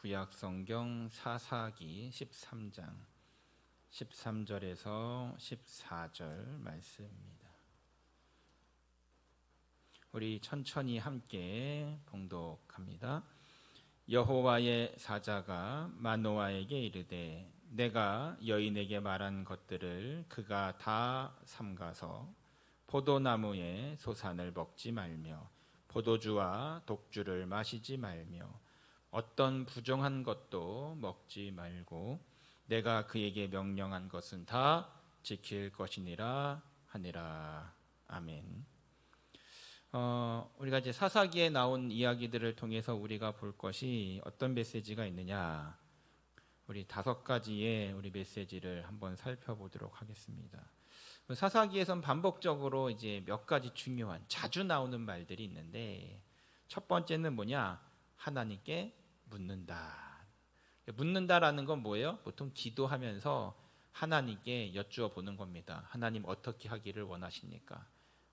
구약 성경 사사기 13장 13절에서 14절 말씀입니다. 우리 천천히 함께 봉독합니다. 여호와의 사자가 마노아에게 이르되 내가 여인에게 말한 것들을 그가 다 삼가서 포도나무의 소산을 먹지 말며 포도주와 독주를 마시지 말며 어떤 부정한 것도 먹지 말고 내가 그에게 명령한 것은 다 지킬 것이니라 하니라. 아멘. 어, 우리가 이제 사사기에 나온 이야기들을 통해서 우리가 볼 것이 어떤 메시지가 있느냐. 우리 다섯 가지의 우리 메시지를 한번 살펴보도록 하겠습니다. 사사기에선 반복적으로 이제 몇 가지 중요한 자주 나오는 말들이 있는데 첫 번째는 뭐냐? 하나님께 묻는다. 묻는다라는 건 뭐예요? 보통 기도하면서 하나님께 여쭈어 보는 겁니다. 하나님 어떻게 하기를 원하십니까?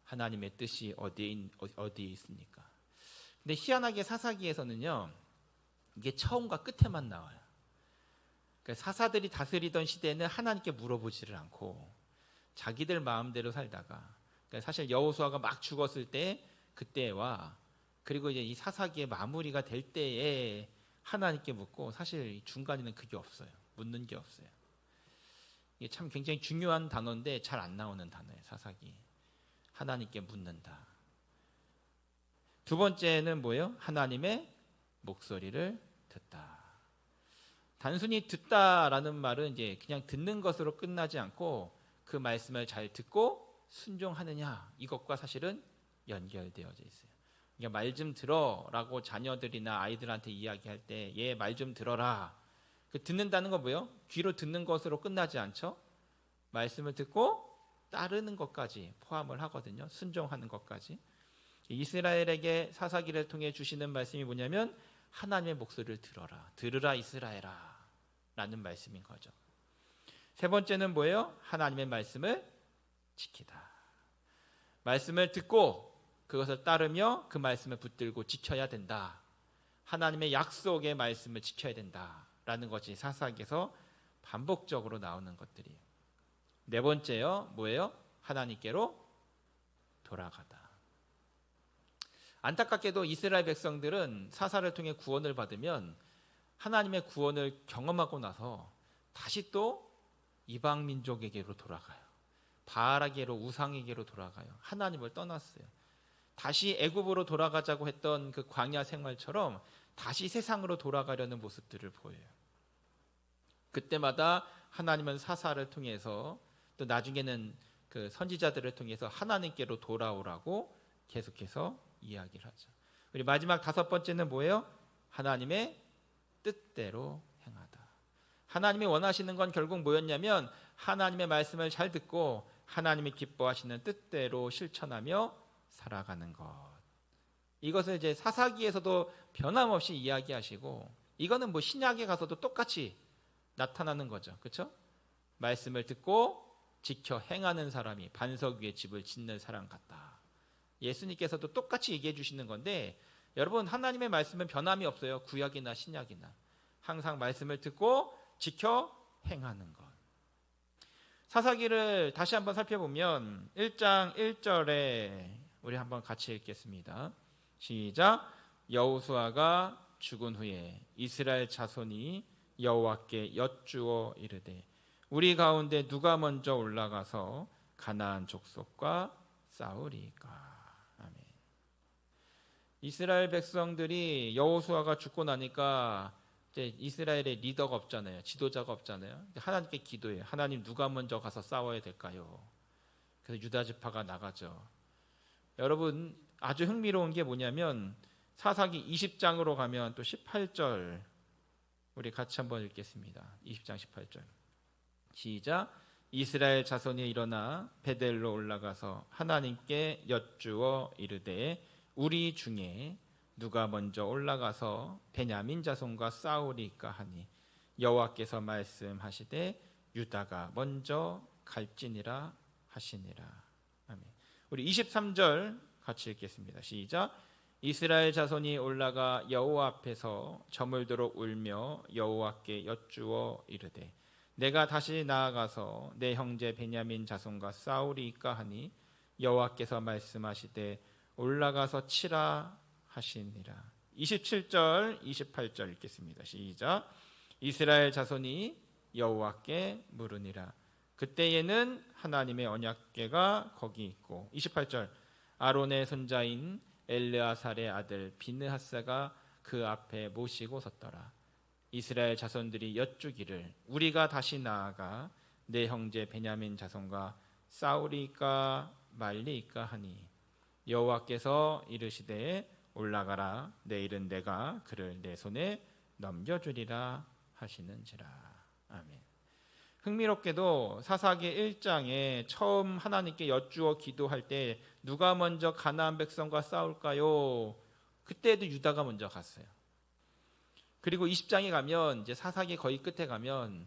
하나님의 뜻이 어디에, 어디에 있습니까? 근데 희한하게 사사기에서는요, 이게 처음과 끝에만 나와요. 그러니까 사사들이 다스리던 시대는 하나님께 물어보지를 않고 자기들 마음대로 살다가 그러니까 사실 여호수아가 막 죽었을 때 그때와 그리고 이제 이 사사기의 마무리가 될 때에 하나님께 묻고 사실 중간에는 그게 없어요. 묻는 게 없어요. 이게 참 굉장히 중요한 단어인데 잘 안 나오는 단어예요. 사사기. 하나님께 묻는다. 두 번째는 뭐예요? 하나님의 목소리를 듣다. 단순히 듣다라는 말은 이제 그냥 듣는 것으로 끝나지 않고 그 말씀을 잘 듣고 순종하느냐 이것과 사실은 연결되어져 있어요. 그러니까 말좀 들어라고 자녀들이나 아이들한테 이야기할 때 얘 말 좀 들어라. 그 듣는다는 건 뭐예요? 귀로 듣는 것으로 끝나지 않죠? 말씀을 듣고 따르는 것까지 포함을 하거든요. 순종하는 것까지. 이스라엘에게 사사기를 통해 주시는 말씀이 뭐냐면 하나님의 목소리를 들어라. 들으라 이스라엘아. 라는 말씀인 거죠. 세 번째는 뭐예요? 하나님의 말씀을 지키다. 말씀을 듣고 그것을 따르며 그 말씀을 붙들고 지켜야 된다. 하나님의 약속의 말씀을 지켜야 된다라는 것이 사사기에서 반복적으로 나오는 것들이에요. 네 번째요, 뭐예요? 하나님께로 돌아가다. 안타깝게도 이스라엘 백성들은 사사를 통해 구원을 받으면 하나님의 구원을 경험하고 나서 다시 또 이방 민족에게로 돌아가요. 바알에게로 우상에게로 돌아가요. 하나님을 떠났어요. 다시 애굽으로 돌아가자고 했던 그 광야 생활처럼 다시 세상으로 돌아가려는 모습들을 보여요. 그때마다 하나님은 사사를 통해서 또 나중에는 그 선지자들을 통해서 하나님께로 돌아오라고 계속해서 이야기를 하죠. 우리 마지막 다섯 번째는 뭐예요? 하나님의 뜻대로 행하다. 하나님이 원하시는 건 결국 뭐였냐면 하나님의 말씀을 잘 듣고 하나님이 기뻐하시는 뜻대로 실천하며 살아가는 것. 이것을 이제 사사기에서도 변함없이 이야기하시고 이거는 뭐 신약에 가서도 똑같이 나타나는 거죠. 그렇죠? 말씀을 듣고 지켜 행하는 사람이 반석 위에 집을 짓는 사람 같다. 예수님께서도 똑같이 얘기해 주시는 건데 여러분 하나님의 말씀은 변함이 없어요. 구약이나 신약이나 항상 말씀을 듣고 지켜 행하는 것. 사사기를 다시 한번 살펴보면 1장 1절에 우리 한번 같이 읽겠습니다. 시작. 여호수아가 죽은 후에 이스라엘 자손이 여호와께 여쭈어 이르되 우리 가운데 누가 먼저 올라가서 가나안 족속과 싸우리까. 아멘. 이스라엘 백성들이 여호수아가 죽고 나니까 이제 이스라엘의 리더가 없잖아요. 지도자가 없잖아요. 하나님께 기도해요. 하나님 누가 먼저 가서 싸워야 될까요? 그래서 유다 지파가 나가죠. 여러분 아주 흥미로운 게 뭐냐면 사사기 20장으로 가면 또 18절 우리 같이 한번 읽겠습니다. 20장 18절. 시작. 이스라엘 자손이 일어나 베델로 올라가서 하나님께 여쭈어 이르되 우리 중에 누가 먼저 올라가서 베냐민 자손과 싸우리까 하니 여호와께서 말씀하시되 유다가 먼저 갈지니라 하시니라. 우리 23절 같이 읽겠습니다. 시작. 이스라엘 자손이 올라가 여호와 앞에서 저물도록 울며 여호와께 여쭈어 이르되 내가 다시 나아가서 내 형제 베냐민 자손과 싸우리이까 하니 여호와께서 말씀하시되 올라가서 치라 하시니라. 27절, 28절 읽겠습니다. 시작. 이스라엘 자손이 여호와께 물으니라. 그때에는 하나님의 언약궤가 거기 있고 28절 아론의 손자인 엘르아살의 아들 비느하스가 그 앞에 모시고 섰더라. 이스라엘 자손들이 여쭈기를 우리가 다시 나아가 내 형제 베냐민 자손과 싸우리까 말리까 하니 여호와께서 이르시되 올라가라 내일은 내가 그를 내 손에 넘겨주리라 하시는지라 아멘. 흥미롭게도 사사기 1장에 처음 하나님께 여쭈어 기도할 때 누가 먼저 가나안 백성과 싸울까요? 그때도 유다가 먼저 갔어요. 그리고 20장에 가면 이제 사사기 거의 끝에 가면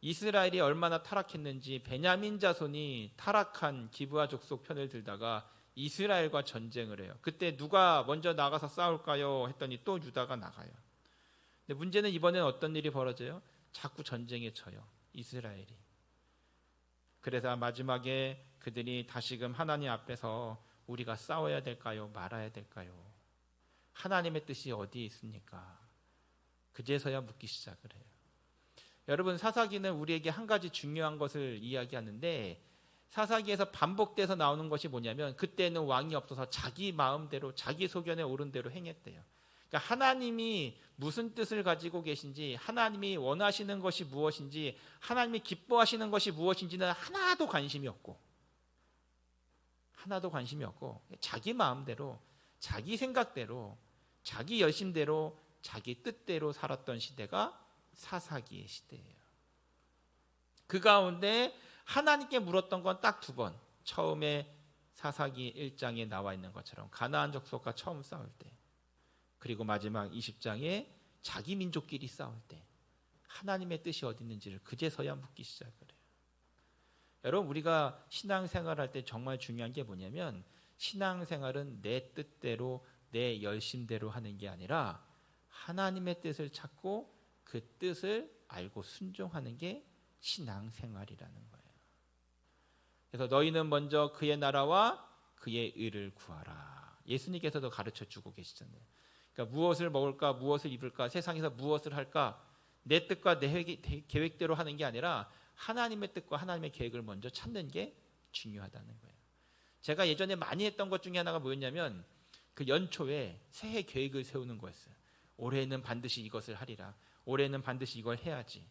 이스라엘이 얼마나 타락했는지 베냐민 자손이 타락한 기브아 족속 편을 들다가 이스라엘과 전쟁을 해요. 그때 누가 먼저 나가서 싸울까요? 했더니 또 유다가 나가요. 근데 문제는 이번에는 어떤 일이 벌어져요? 자꾸 전쟁에 쳐요. 이스라엘이. 그래서 마지막에 그들이 다시금 하나님 앞에서 우리가 싸워야 될까요? 말아야 될까요? 하나님의 뜻이 어디에 있습니까? 그제서야 묻기 시작을 해요. 여러분 사사기는 우리에게 한 가지 중요한 것을 이야기하는데 사사기에서 반복돼서 나오는 것이 뭐냐면 그때는 왕이 없어서 자기 마음대로 자기 소견에 오른 대로 행했대요. 그러니까 하나님이 무슨 뜻을 가지고 계신지 하나님이 원하시는 것이 무엇인지 하나님이 기뻐하시는 것이 무엇인지는 하나도 관심이 없고 하나도 관심이 없고 자기 마음대로 자기 생각대로 자기 열심대로 자기 뜻대로 살았던 시대가 사사기의 시대예요. 그 가운데 하나님께 물었던 건 딱 두 번. 처음에 사사기 1장에 나와 있는 것처럼 가나안 족속과 처음 싸울 때. 그리고 마지막 20장에 자기 민족끼리 싸울 때 하나님의 뜻이 어디 있는지를 그제서야 묻기 시작을 해요. 여러분 우리가 신앙생활할 때 정말 중요한 게 뭐냐면 신앙생활은 내 뜻대로 내 열심대로 하는 게 아니라 하나님의 뜻을 찾고 그 뜻을 알고 순종하는 게 신앙생활이라는 거예요. 그래서 너희는 먼저 그의 나라와 그의 의를 구하라. 예수님께서도 가르쳐 주고 계시잖아요. 그러니까 무엇을 먹을까, 무엇을 입을까, 세상에서 무엇을 할까, 내 뜻과 내 계획대로 하는 게 아니라 하나님의 뜻과 하나님의 계획을 먼저 찾는 게 중요하다는 거예요. 제가 예전에 많이 했던 것 중에 하나가 뭐였냐면 그 연초에 새해 계획을 세우는 거였어요. 올해는 반드시 이것을 하리라. 올해는 반드시 이걸 해야지.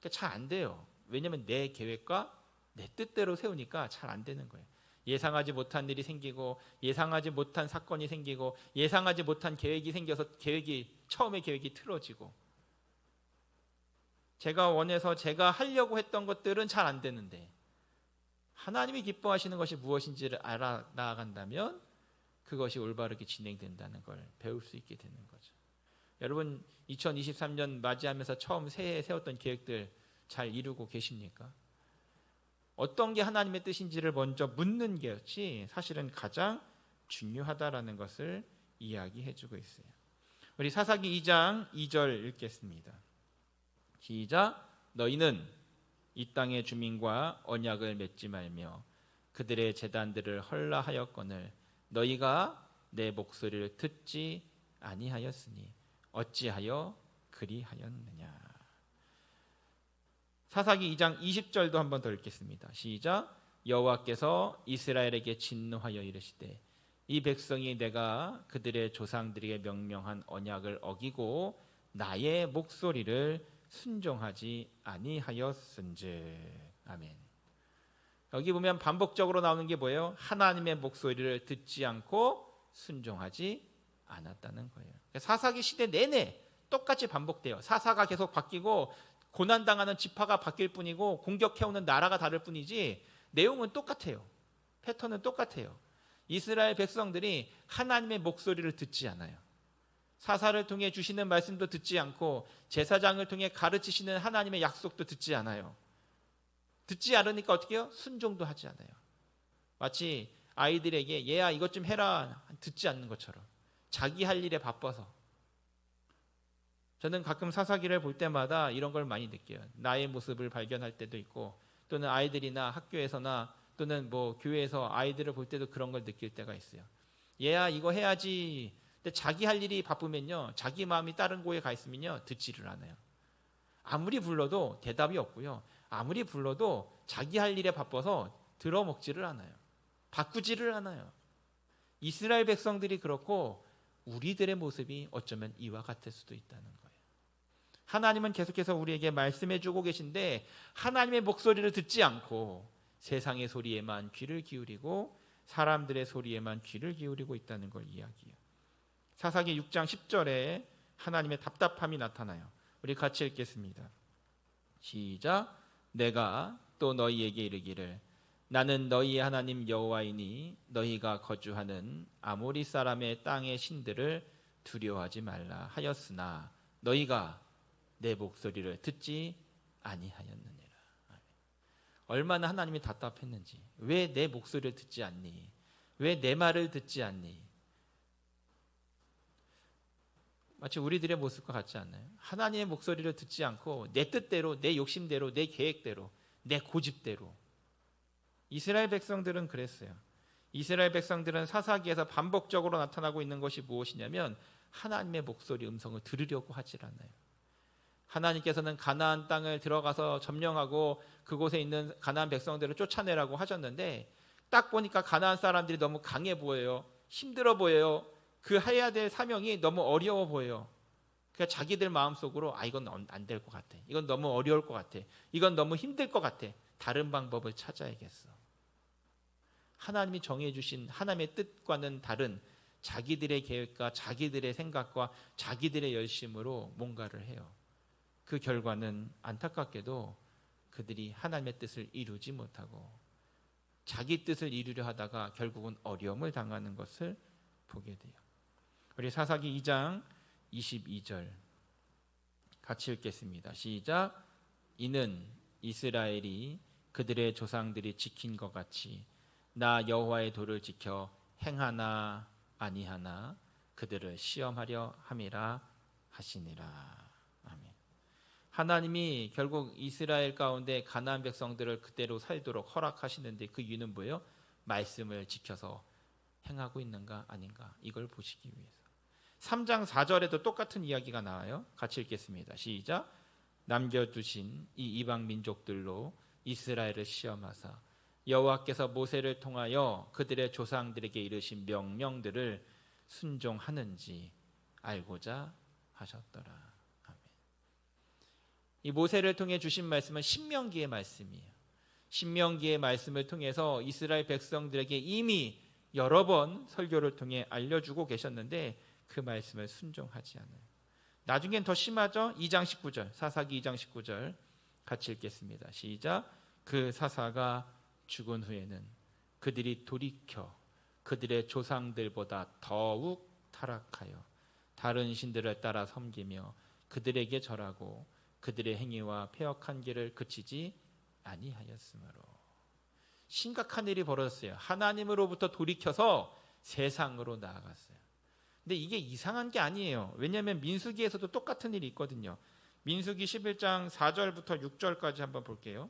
그러니까 잘 안 돼요. 왜냐하면 내 계획과 내 뜻대로 세우니까 잘 안 되는 거예요. 예상하지 못한 일이 생기고 예상하지 못한 사건이 생기고 예상하지 못한 계획이 생겨서 계획이 처음에 계획이 틀어지고 제가 원해서 제가 하려고 했던 것들은 잘 안 되는데 하나님이 기뻐하시는 것이 무엇인지를 알아 나간다면 그것이 올바르게 진행된다는 걸 배울 수 있게 되는 거죠. 여러분 2023년 맞이하면서 처음 새해에 세웠던 계획들 잘 이루고 계십니까? 어떤 게 하나님의 뜻인지를 먼저 묻는 것이 사실은 가장 중요하다라는 것을 이야기해 주고 있어요. 우리 사사기 2장 2절 읽겠습니다. 시작 너희는 이 땅의 주민과 언약을 맺지 말며 그들의 재단들을 헐라하였거늘 너희가 내 목소리를 듣지 아니하였으니 어찌하여 그리하였느냐 사사기 2장 20절도 한번 더 읽겠습니다. 시작. 여호와께서 이스라엘에게 진노하여 이르시되 이 백성이 내가 그들의 조상들에게 명령한 언약을 어기고 나의 목소리를 순종하지 아니하였은즉 아멘. 여기 보면 반복적으로 나오는 게 뭐예요? 하나님의 목소리를 듣지 않고 순종하지 않았다는 거예요. 사사기 시대 내내 똑같이 반복돼요. 사사가 계속 바뀌고 고난 당하는 지파가 바뀔 뿐이고 공격해오는 나라가 다를 뿐이지 내용은 똑같아요. 패턴은 똑같아요. 이스라엘 백성들이 하나님의 목소리를 듣지 않아요. 사사를 통해 주시는 말씀도 듣지 않고 제사장을 통해 가르치시는 하나님의 약속도 듣지 않아요. 듣지 않으니까 어떻게 해요? 순종도 하지 않아요. 마치 아이들에게 얘야 이것 좀 해라 듣지 않는 것처럼 자기 할 일에 바빠서. 저는 가끔 사사기를 볼 때마다 이런 걸 많이 느껴요. 나의 모습을 발견할 때도 있고 또는 아이들이나 학교에서나 또는 뭐 교회에서 아이들을 볼 때도 그런 걸 느낄 때가 있어요. 얘야 이거 해야지. 근데 자기 할 일이 바쁘면요. 자기 마음이 다른 곳에 가 있으면요. 듣지를 않아요. 아무리 불러도 대답이 없고요. 아무리 불러도 자기 할 일에 바빠서 들어먹지를 않아요. 바꾸지를 않아요. 이스라엘 백성들이 그렇고 우리들의 모습이 어쩌면 이와 같을 수도 있다는 거예요. 하나님은 계속해서 우리에게 말씀해 주고 계신데 하나님의 목소리를 듣지 않고 세상의 소리에만 귀를 기울이고 사람들의 소리에만 귀를 기울이고 있다는 걸 이야기해요. 사사기 6장 10절에 하나님의 답답함이 나타나요. 우리 같이 읽겠습니다. 시작. 내가 또 너희에게 이르기를 나는 너희의 하나님 여호와이니 너희가 거주하는 아모리 사람의 땅의 신들을 두려워하지 말라 하였으나 너희가 내 목소리를 듣지 아니하였느니라. 얼마나 하나님이 답답했는지 왜 내 목소리를 듣지 않니? 왜 내 말을 듣지 않니? 마치 우리들의 모습과 같지 않나요? 하나님의 목소리를 듣지 않고 내 뜻대로, 내 욕심대로, 내 계획대로, 내 고집대로. 이스라엘 백성들은 그랬어요. 이스라엘 백성들은 사사기에서 반복적으로 나타나고 있는 것이 무엇이냐면 하나님의 목소리 음성을 들으려고 하질 않아요. 하나님께서는 가나안 땅을 들어가서 점령하고 그곳에 있는 가나안 백성들을 쫓아내라고 하셨는데 딱 보니까 가나안 사람들이 너무 강해 보여요. 힘들어 보여요. 그 해야 될 사명이 너무 어려워 보여요. 그러니까 자기들 마음속으로 아 이건 안 될 것 같아. 이건 너무 어려울 것 같아. 이건 너무 힘들 것 같아. 다른 방법을 찾아야겠어. 하나님이 정해 주신 하나님의 뜻과는 다른 자기들의 계획과 자기들의 생각과 자기들의 열심으로 뭔가를 해요. 그 결과는 안타깝게도 그들이 하나님의 뜻을 이루지 못하고 자기 뜻을 이루려 하다가 결국은 어려움을 당하는 것을 보게 돼요. 우리 사사기 2장 22절 같이 읽겠습니다. 시작. 이는 이스라엘이 그들의 조상들이 지킨 것 같이 나 여호와의 도를 지켜 행하나 아니하나 그들을 시험하려 함이라 하시니라. 하나님이 결국 이스라엘 가운데 가나안 백성들을 그대로 살도록 허락하시는데 그 이유는 뭐예요? 말씀을 지켜서 행하고 있는가 아닌가 이걸 보시기 위해서. 3장 4절에도 똑같은 이야기가 나와요. 같이 읽겠습니다. 시작. 남겨두신 이 이방 민족들로 이스라엘을 시험하사 여호와께서 모세를 통하여 그들의 조상들에게 이르신 명령들을 순종하는지 알고자 하셨더라. 이 모세를 통해 주신 말씀은 신명기의 말씀이에요. 신명기의 말씀을 통해서 이스라엘 백성들에게 이미 여러 번 설교를 통해 알려주고 계셨는데 그 말씀을 순종하지 않아요. 나중엔 더 심하죠? 2장 19절, 사사기 2장 19절 같이 읽겠습니다. 시작. 그 사사가 죽은 후에는 그들이 돌이켜 그들의 조상들보다 더욱 타락하여 다른 신들을 따라 섬기며 그들에게 절하고 그들의 행위와 폐역한 길을 그치지 아니하였으므로 심각한 일이 벌어졌어요. 하나님으로부터 돌이켜서 세상으로 나아갔어요. 근데 이게 이상한 게 아니에요. 왜냐하면 민수기에서도 똑같은 일이 있거든요. 민수기 11장 4절부터 6절까지 한번 볼게요.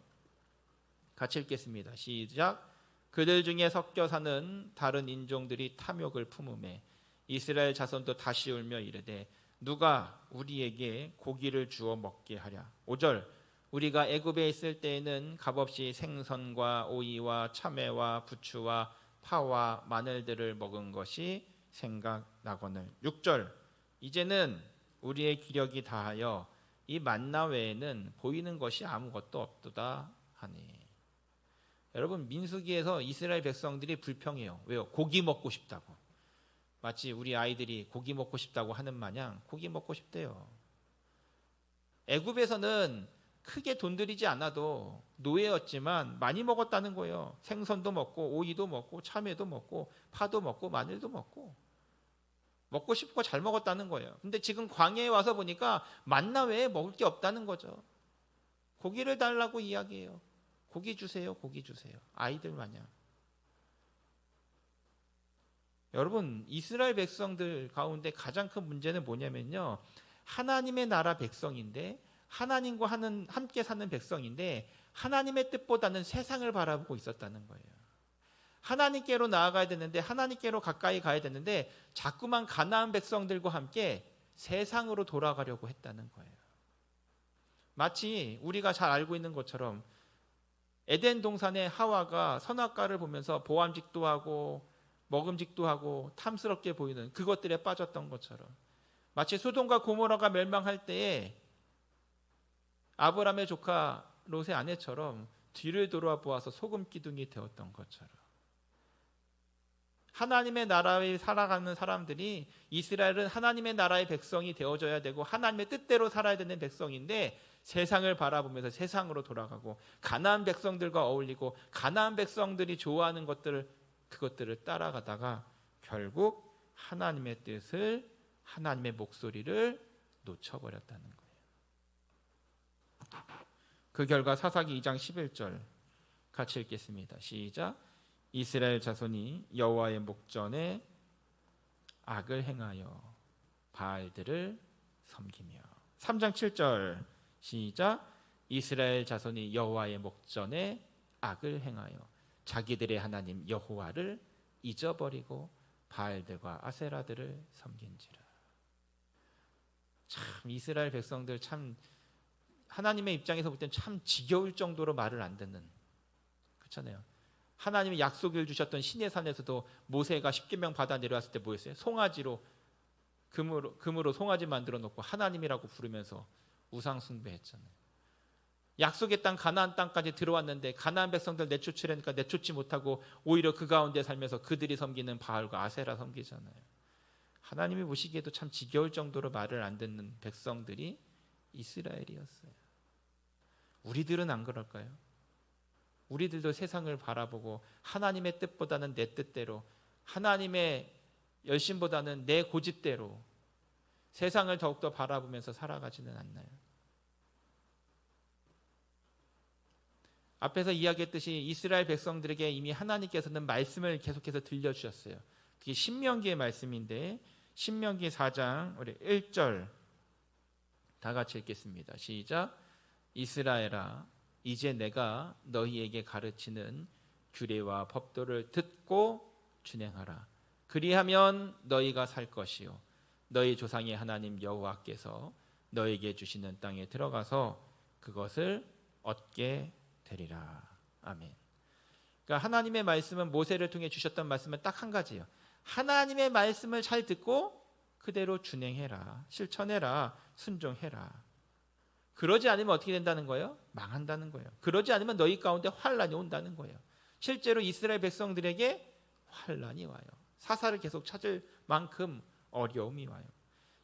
같이 읽겠습니다. 시작. 그들 중에 섞여 사는 다른 인종들이 탐욕을 품음에 이스라엘 자손도 다시 울며 이르되 누가 우리에게 고기를 주어 먹게 하랴. 5절 우리가 애굽에 있을 때에는 값없이 생선과 오이와 참외와 부추와 파와 마늘들을 먹은 것이 생각나거늘. 6절 이제는 우리의 기력이 다하여 이 만나 외에는 보이는 것이 아무것도 없도다 하니. 여러분 민수기에서 이스라엘 백성들이 불평해요. 왜요? 고기 먹고 싶다고 마치 우리 아이들이 고기 먹고 싶다고 하는 마냥 고기 먹고 싶대요 애굽에서는 크게 돈 들이지 않아도 노예였지만 많이 먹었다는 거예요. 생선도 먹고 오이도 먹고 참외도 먹고 파도 먹고 마늘도 먹고 먹고 싶고 잘 먹었다는 거예요. 근데 지금 광야에 와서 보니까 만나 외에 먹을 게 없다는 거죠. 고기를 달라고 이야기해요. 고기 주세요. 고기 주세요. 아이들 마냥. 여러분 이스라엘 백성들 가운데 가장 큰 문제는 뭐냐면요. 하나님의 나라 백성인데 하나님과 하는 함께 사는 백성인데 하나님의 뜻보다는 세상을 바라보고 있었다는 거예요. 하나님께로 나아가야 되는데 하나님께로 가까이 가야 되는데 자꾸만 가나안 백성들과 함께 세상으로 돌아가려고 했다는 거예요. 마치 우리가 잘 알고 있는 것처럼 에덴 동산의 하와가 선악과를 보면서 보암직도 하고 먹음직도 하고 탐스럽게 보이는 그것들에 빠졌던 것처럼. 마치 소돔과 고모라가 멸망할 때에 아브라함의 조카 롯의 아내처럼 뒤를 돌아 보아서 소금 기둥이 되었던 것처럼. 하나님의 나라에 살아가는 사람들이 이스라엘은 하나님의 나라의 백성이 되어져야 되고 하나님의 뜻대로 살아야 되는 백성인데 세상을 바라보면서 세상으로 돌아가고 가나안 백성들과 어울리고 가나안 백성들이 좋아하는 것들을 그것들을 따라가다가 결국 하나님의 뜻을 하나님의 목소리를 놓쳐버렸다는 거예요. 그 결과 사사기 2장 11절 같이 읽겠습니다. 시작. 이스라엘 자손이 여호와의 목전에 악을 행하여 바알들을 섬기며 3장 7절 시작 이스라엘 자손이 여호와의 목전에 악을 행하여 자기들의 하나님 여호와를 잊어버리고 바알들과 아세라들을 섬긴지라 참 이스라엘 백성들 참 하나님의 입장에서 볼 땐 참 지겨울 정도로 말을 안 듣는 그렇잖아요. 하나님이 약속을 주셨던 신의 산에서도 모세가 십계명 받아 내려왔을 때 뭐였어요? 송아지로 금으로 금으로 송아지 만들어 놓고 하나님이라고 부르면서 우상 숭배했잖아요. 약속의 땅 가나안 땅까지 들어왔는데 가나안 백성들 내쫓으려니까 내쫓지 못하고 오히려 그 가운데 살면서 그들이 섬기는 바알과 아세라 섬기잖아요. 하나님이 보시기에도 참 지겨울 정도로 말을 안 듣는 백성들이 이스라엘이었어요. 우리들은 안 그럴까요? 우리들도 세상을 바라보고 하나님의 뜻보다는 내 뜻대로 하나님의 열심보다는 내 고집대로 세상을 더욱더 바라보면서 살아가지는 않나요? 앞에서 이야기했듯이 이스라엘 백성들에게 이미 하나님께서는 말씀을 계속해서 들려주셨어요. 그게 신명기의 말씀인데 신명기 4장 우리 1절 다 같이 읽겠습니다. 시작. 이스라엘아 이제 내가 너희에게 가르치는 규례와 법도를 듣고 준행하라. 그리하면 너희가 살 것이요 너희 조상의 하나님 여호와께서 너에게 주시는 땅에 들어가서 그것을 얻게 되리라. 아멘. 그러니까 하나님의 말씀은 모세를 통해 주셨던 말씀은 딱 한 가지예요. 하나님의 말씀을 잘 듣고 그대로 준행해라. 실천해라. 순종해라. 그러지 않으면 어떻게 된다는 거예요? 망한다는 거예요. 그러지 않으면 너희 가운데 환란이 온다는 거예요. 실제로 이스라엘 백성들에게 환란이 와요. 사사를 계속 찾을 만큼 어려움이 와요.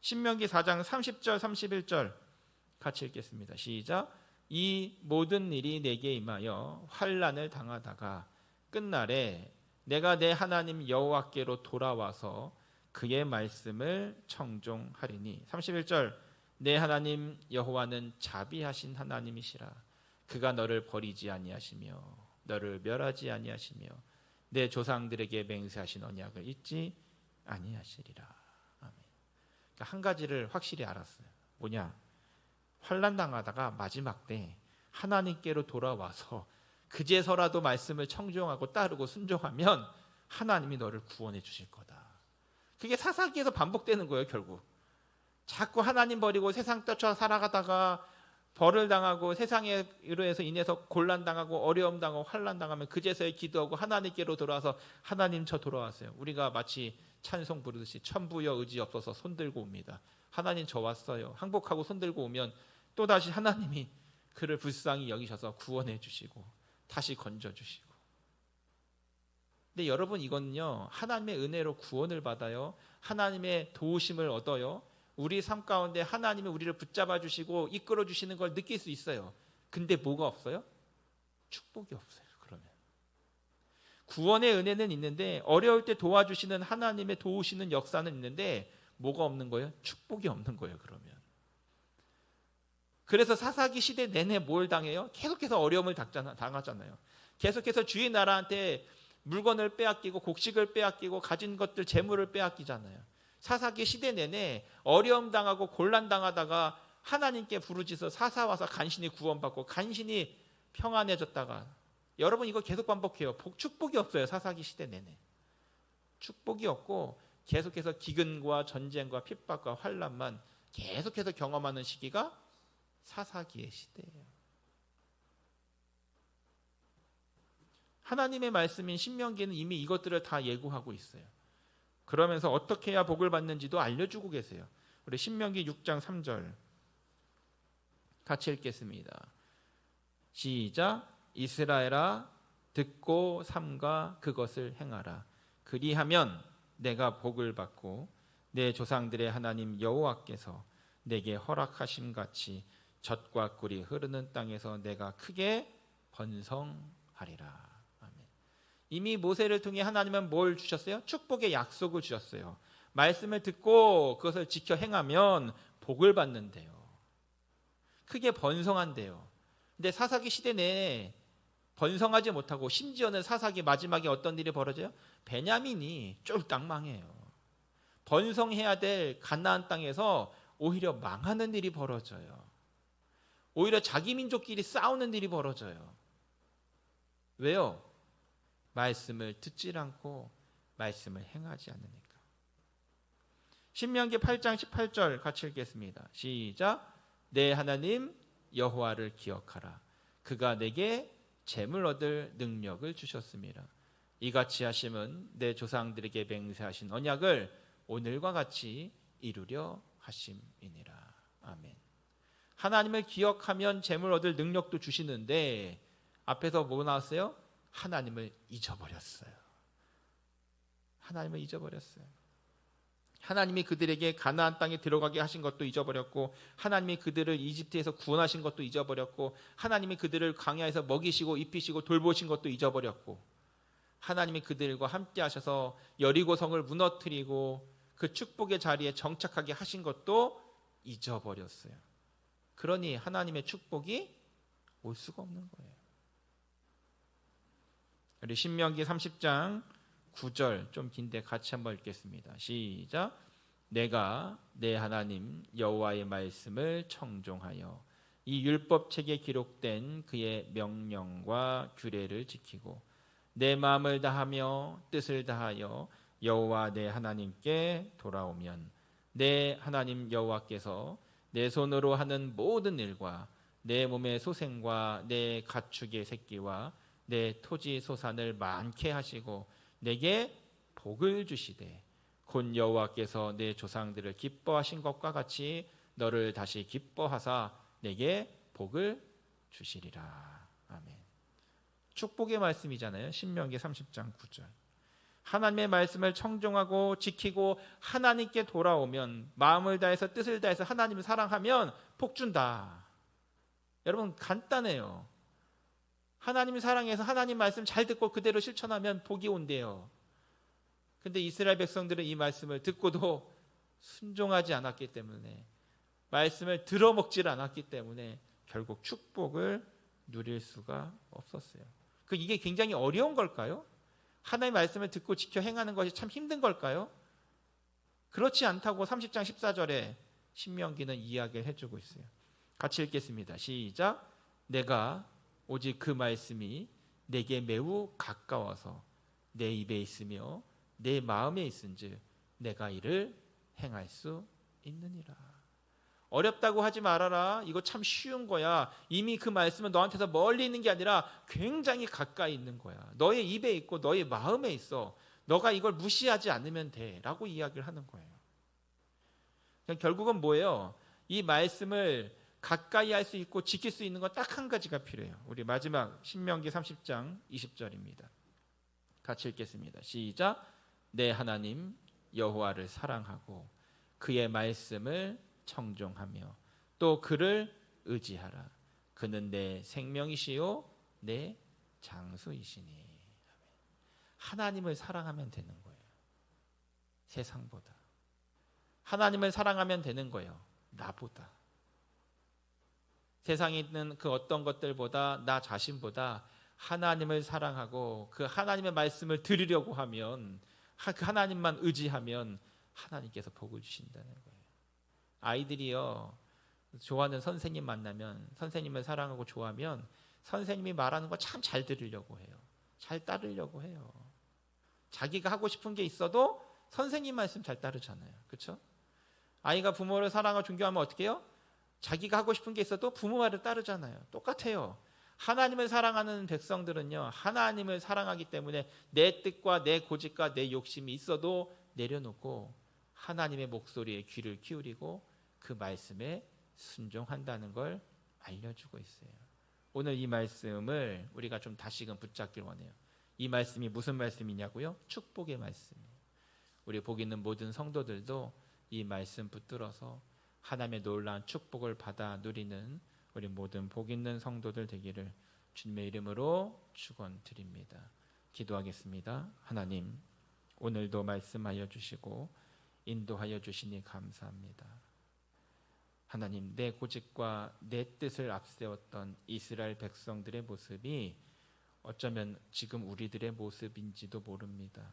신명기 4장 30절 31절 같이 읽겠습니다. 시작. 이 모든 일이 내게 임하여 환란을 당하다가 끝날에 내가 내 하나님 여호와께로 돌아와서 그의 말씀을 청종하리니 31절 내 하나님 여호와는 자비하신 하나님이시라 그가 너를 버리지 아니하시며 너를 멸하지 아니하시며 내 조상들에게 맹세하신 언약을 잊지 아니하시리라 아멘. 그러니까 한 가지를 확실히 알았어요. 뭐냐? 환란 당하다가 마지막 때 하나님께로 돌아와서 그제서라도 말씀을 청종하고 따르고 순종하면 하나님이 너를 구원해 주실 거다. 그게 사사기에서 반복되는 거예요, 결국. 자꾸 하나님 버리고 세상 쫓아 살아가다가 벌을 당하고 세상에 이로해서 인해서 곤란 당하고 어려움 당하고 환란 당하면 그제서야 기도하고 하나님께로 돌아와서 하나님 저 돌아왔어요. 우리가 마치 찬송 부르듯이 천부여 의지 없어서 손 들고 옵니다. 하나님 저 왔어요. 항복하고 손 들고 오면 또 다시 하나님이 그를 불쌍히 여기셔서 구원해 주시고 다시 건져 주시고. 근데 여러분 이건요 하나님의 은혜로 구원을 받아요. 하나님의 도우심을 얻어요. 우리 삶 가운데 하나님이 우리를 붙잡아 주시고 이끌어 주시는 걸 느낄 수 있어요. 근데 뭐가 없어요? 축복이 없어요. 그러면 구원의 은혜는 있는데 어려울 때 도와주시는 하나님의 도우시는 역사는 있는데 뭐가 없는 거예요? 축복이 없는 거예요. 그러면 그래서 사사기 시대 내내 뭘 당해요? 계속해서 어려움을 당하잖아요. 계속해서 주의 나라한테 물건을 빼앗기고 곡식을 빼앗기고 가진 것들 재물을 빼앗기잖아요. 사사기 시대 내내 어려움 당하고 곤란 당하다가 하나님께 부르짖어 사사 와서 간신히 구원받고 간신히 평안해졌다가 여러분 이거 계속 반복해요. 복, 축복이 없어요. 사사기 시대 내내. 축복이 없고 계속해서 기근과 전쟁과 핍박과 환란만 계속해서 경험하는 시기가 사사기의 시대예요. 하나님의 말씀인 신명기는 이미 이것들을 다 예고하고 있어요. 그러면서 어떻게 해야 복을 받는지도 알려주고 계세요. 우리 신명기 6장 3절 같이 읽겠습니다. 시작 이스라엘아 듣고 삼가 그것을 행하라. 그리하면 내가 복을 받고 내 조상들의 하나님 여호와께서 내게 허락하심 같이 젖과 꿀이 흐르는 땅에서 내가 크게 번성하리라. 아멘. 이미 모세를 통해 하나님은 뭘 주셨어요? 축복의 약속을 주셨어요. 말씀을 듣고 그것을 지켜 행하면 복을 받는데요. 크게 번성한대요. 근데 사사기 시대 내에 번성하지 못하고 심지어는 사사기 마지막에 어떤 일이 벌어져요? 베냐민이 쫄딱 망해요. 번성해야 될 가나안 땅에서 오히려 망하는 일이 벌어져요. 오히려 자기 민족끼리 싸우는 일이 벌어져요. 왜요? 말씀을 듣질 않고 말씀을 행하지 않으니까. 신명기 8장 18절 같이 읽겠습니다. 시작. 내 하나님 여호와를 기억하라. 그가 내게 재물 얻을 능력을 주셨습니다. 이같이 하심은 내 조상들에게 맹세하신 언약을 오늘과 같이 이루려 하심이니라. 아멘. 하나님을 기억하면 재물 얻을 능력도 주시는데 앞에서 뭐 나왔어요? 하나님을 잊어버렸어요. 하나님을 잊어버렸어요. 하나님이 그들에게 가나안 땅에 들어가게 하신 것도 잊어버렸고 하나님이 그들을 이집트에서 구원하신 것도 잊어버렸고 하나님이 그들을 광야에서 먹이시고 입히시고 돌보신 것도 잊어버렸고 하나님이 그들과 함께 하셔서 여리고 성을 무너뜨리고 그 축복의 자리에 정착하게 하신 것도 잊어버렸어요. 그러니 하나님의 축복이 올 수가 없는 거예요. 우리 신명기 30장 9절 좀 긴데 같이 한번 읽겠습니다. 시작. 내가 내 하나님 여호와의 말씀을 청종하여 이 율법책에 기록된 그의 명령과 규례를 지키고 내 마음을 다하며 뜻을 다하여 여호와 내 하나님께 돌아오면 내 하나님 여호와께서 내 손으로 하는 모든 일과 내 몸의 소생과 내 가축의 새끼와 내 토지 소산을 많게 하시고 내게 복을 주시되 곧 여호와께서 내 조상들을 기뻐하신 것과 같이 너를 다시 기뻐하사 내게 복을 주시리라. 축복의 말씀이잖아요. 신명기 30장 9절. 하나님의 말씀을 청종하고 지키고 하나님께 돌아오면 마음을 다해서 뜻을 다해서 하나님을 사랑하면 복 준다. 여러분 간단해요. 하나님을 사랑해서 하나님 말씀 잘 듣고 그대로 실천하면 복이 온대요. 근데 이스라엘 백성들은 이 말씀을 듣고도 순종하지 않았기 때문에 말씀을 들어먹질 않았기 때문에 결국 축복을 누릴 수가 없었어요. 그 이게 굉장히 어려운 걸까요? 하나님의 말씀을 듣고 지켜 행하는 것이 참 힘든 걸까요? 그렇지 않다고 30장 14절에 신명기는 이야기를 해주고 있어요. 같이 읽겠습니다. 시작. 내가 오직 그 말씀이 내게 매우 가까워서 내 입에 있으며 내 마음에 있은즉 내가 이를 행할 수 있느니라. 어렵다고 하지 말아라. 이거 참 쉬운 거야. 이미 그 말씀은 너한테서 멀리 있는 게 아니라 굉장히 가까이 있는 거야. 너의 입에 있고 너의 마음에 있어. 너가 이걸 무시하지 않으면 돼. 라고 이야기를 하는 거예요. 결국은 뭐예요? 이 말씀을 가까이 할 수 있고 지킬 수 있는 건 딱 한 가지가 필요해요. 우리 마지막 신명기 30장 20절입니다. 같이 읽겠습니다. 시작. 내 하나님 여호와를 사랑하고 그의 말씀을 청종하며 또 그를 의지하라. 그는 내 생명이시요 내 장수이시니. 하나님을 사랑하면 되는 거예요. 세상보다. 하나님을 사랑하면 되는 거예요. 나보다. 세상에 있는 그 어떤 것들보다 나 자신보다 하나님을 사랑하고 그 하나님의 말씀을 들으려고 하면 하- 그 하나님만 의지하면 하나님께서 복을 주신다는 거예요. 아이들이요 좋아하는 선생님 만나면 선생님을 사랑하고 좋아하면 선생님이 말하는 거 참 잘 들으려고 해요. 잘 따르려고 해요. 자기가 하고 싶은 게 있어도 선생님 말씀 잘 따르잖아요. 그렇죠? 아이가 부모를 사랑하고 존경하면 어떻게 해요? 자기가 하고 싶은 게 있어도 부모 말을 따르잖아요. 똑같아요. 하나님을 사랑하는 백성들은요. 하나님을 사랑하기 때문에 내 뜻과 내 고집과 내 욕심이 있어도 내려놓고 하나님의 목소리에 귀를 기울이고 그 말씀에 순종한다는 걸 알려주고 있어요. 오늘 이 말씀을 우리가 좀 다시금 붙잡길 원해요. 이 말씀이 무슨 말씀이냐고요? 축복의 말씀이에요. 우리 복 있는 모든 성도들도 이 말씀 붙들어서 하나님의 놀라운 축복을 받아 누리는 우리 모든 복 있는 성도들 되기를 주님의 이름으로 축원드립니다. 기도하겠습니다. 하나님, 오늘도 말씀하여 주시고 인도하여 주시니 감사합니다. 하나님, 내 고집과 내 뜻을 앞세웠던 이스라엘 백성들의 모습이 어쩌면 지금 우리들의 모습인지도 모릅니다.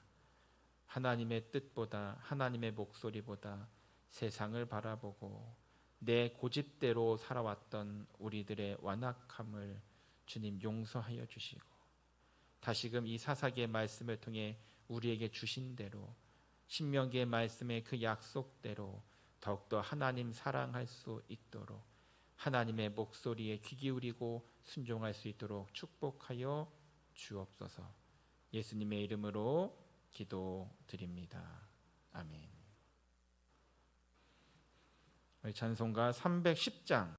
하나님의 뜻보다 하나님의 목소리보다 세상을 바라보고 내 고집대로 살아왔던 우리들의 완악함을 주님 용서하여 주시고 다시금 이 사사기의 말씀을 통해 우리에게 주신 대로 신명기의 말씀의 그 약속대로 더욱더 하나님 사랑할 수 있도록 하나님의 목소리에 귀 기울이고 순종할 수 있도록 축복하여 주옵소서. 예수님의 이름으로 기도드립니다. 아멘. 찬송가 310장